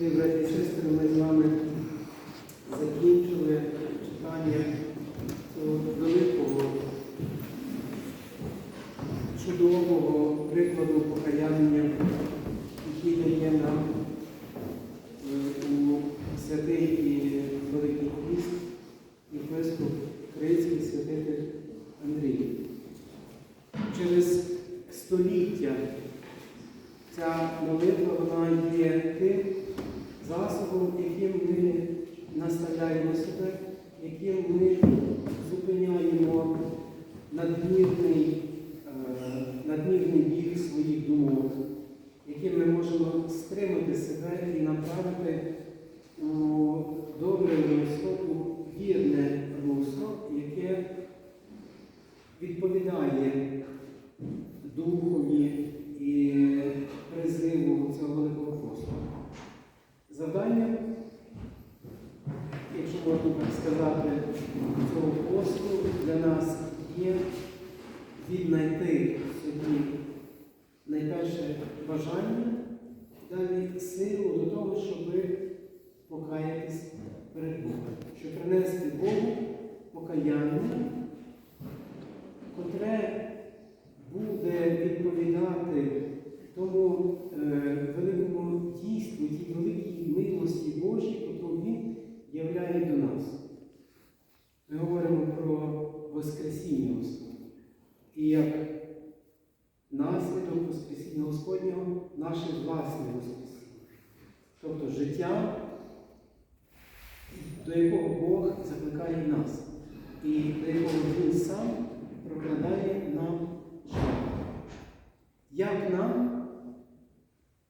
Ми, браті і сестри, ми з вами закінчили читання цього великого, чудового прикладу покаяння, який дає нам засобом, яким ми наставляємо себе, яким ми зупиняємо надмірний, е, надмірний біг своїх думок, яким ми можемо стримати себе і направити у добре русло, у вірне русло, яке відповідає духові і призиву цього великого посту. Завдання, якщо можна так сказати, цього посту для нас є віднайти собі найперше бажання, далі силу до того, щоб покаятись перед Богом, щоб принести Богу покаяння, котре буде відповідати тому е, великому дійству, тій великій милості Божій, яку Він являє до нас. Ми говоримо про Воскресіння Господнє. І як наслідок Воскресіння Господнього наше власне Воскресіння. Тобто життя, до якого Бог закликає нас, і до якого Він сам прокладає нам шлях. Як нам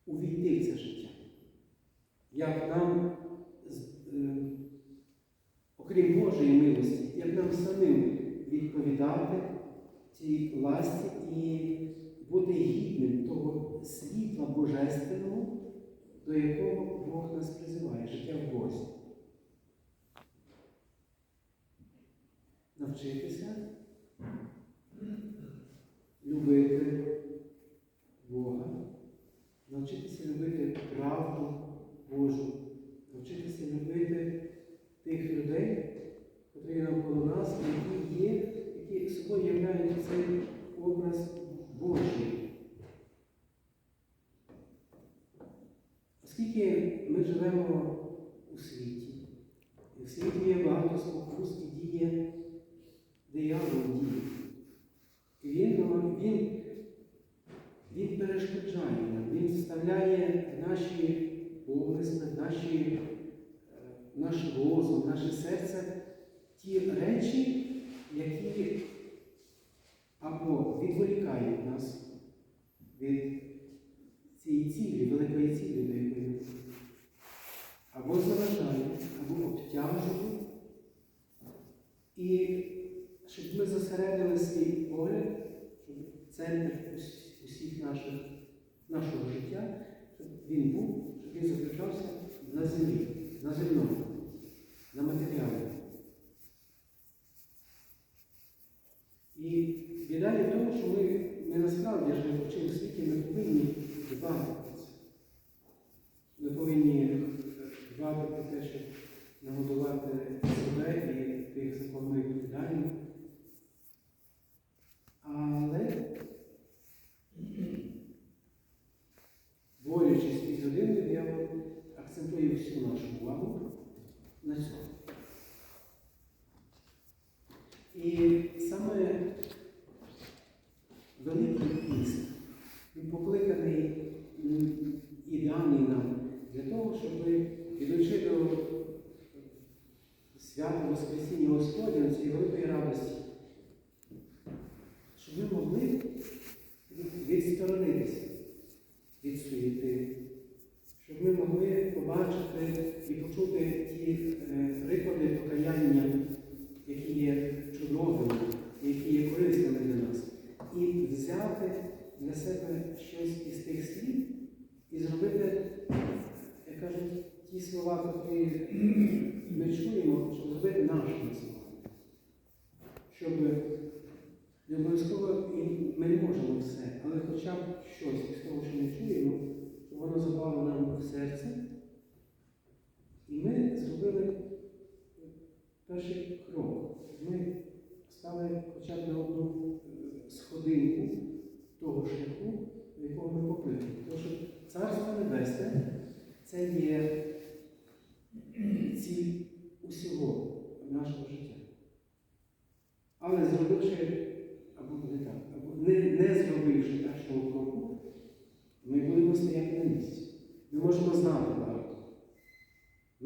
увійти в це життя? Як нам, е, окрім Божої милості, як нам самим відповідати цій власті і бути гідним того світла божественного, до якого Бог нас призиває, життя в Бозі. Навчитися любити Бога, навчитися любити правду Божу, навчитися любити тих людей, котрі навколо нас, які є, які цей образ Божий. Оскільки ми живемо у світі, і в світі є багато спокус і діє диявол діє. І він, він, він перешкоджає нам, він вставляє наші помисли, наші, е, наш розум, наше серце ті речі, які відволікають нас від цієї цілі, великої цілі, до якої ми або заважають, або обтяжують. І щоб ми зосередили свій погляд, щоб центр усіх наших, нашого життя, щоб він був, щоб він заключався на землі, на земному, на матеріалі. І біда є в тому, що ми, ми насправді живучи у світі, ми повинні дбати про це. Ми повинні дбати про те, щоб нагодувати себе і тих, за кого. Але борючись із людиною, диявол акцентує всю нашу увагу на цьому. І саме великий піст, він покликаний м, і даний нам для того, щоб ідучи до свята Воскресіння Господня, цієї великої радості, щоб ми могли відсторонитися від суєти, щоб ми могли побачити і почути ті е, приклади покаяння, які є чудовими, які є корисними для нас, і взяти для себе щось із тих слів і зробити, як кажуть, ті слова, які ми чуємо, щоб зробити нашими словами. Щоб не обов'язково ми не можемо все, але хоча б щось із того, що ми чуємо, щоб воно запало нам в серце, зробили перший крок. Ми стали хоча б на одну е, сходинку того шляху, до якого ми покликані. Тому що Царство Небесне це є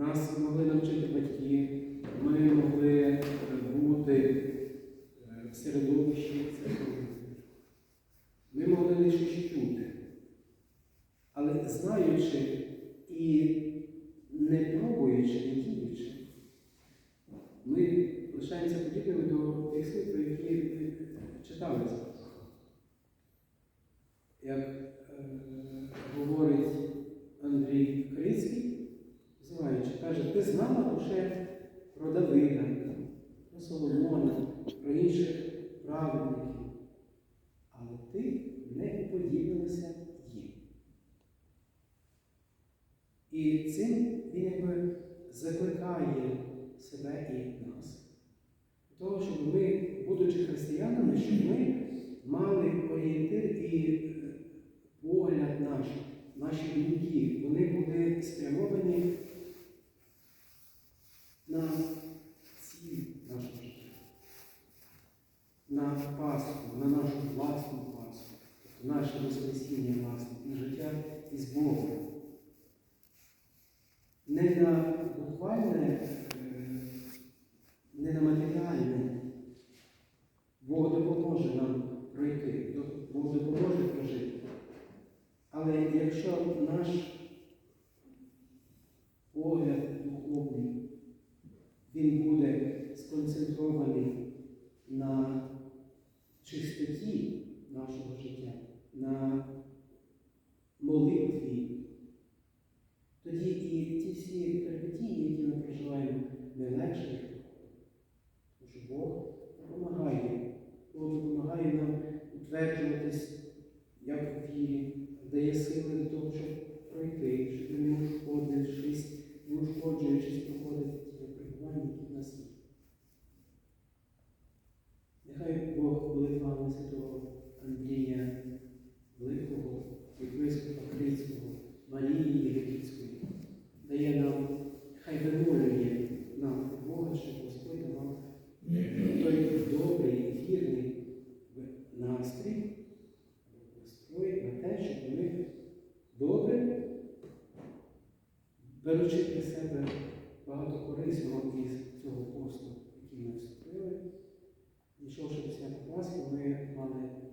Нас могли навчити батьки, ми могли е, бути е, в середовищі церкові. Ми могли лише чути. Але знаючи і не пробуючи, не діючи, ми лишаємося подібними до тих слів, про які ми закликає себе і нас. Того, щоб ми, будучи християнами, щоб ми мали орієнтир і е, погляд наш, наші думки, вони були спрямовані на ціль нашого життя, на Пасху, на нашу власну Пасху, тобто наше Воскресіння власне, на життя із Богом. Не на буквальне, е, не на матеріальне. Бог допоможе нам пройти, Бог допоможе прожити. Але якщо наш погляд духовний, він буде сконцентрований на чистоті нашого життя, на молитві, тоді і ті всі перипетії, які ми проживаємо, не легше їх проходити. Тому що Бог допомагає. Бог допомагає нам утверджуватись як в вірі, дає сили для того, щоб пройти, щоб ми не ушкодившись, не ушкоджуючись, проходити ті випробування, які в нас є. Нехай Бог благословить святого Андрія Великого, єпископа Крицького, Марії Єгипетської, дає нам, хай вимолює нам Бога, щоб Господь давав той добрий, вірний настрій, настрої на те, щоб ми добре, беручи для себе багато корисного із цього посту, який ми вступили, дійшовши до свята Пасхи, ми мали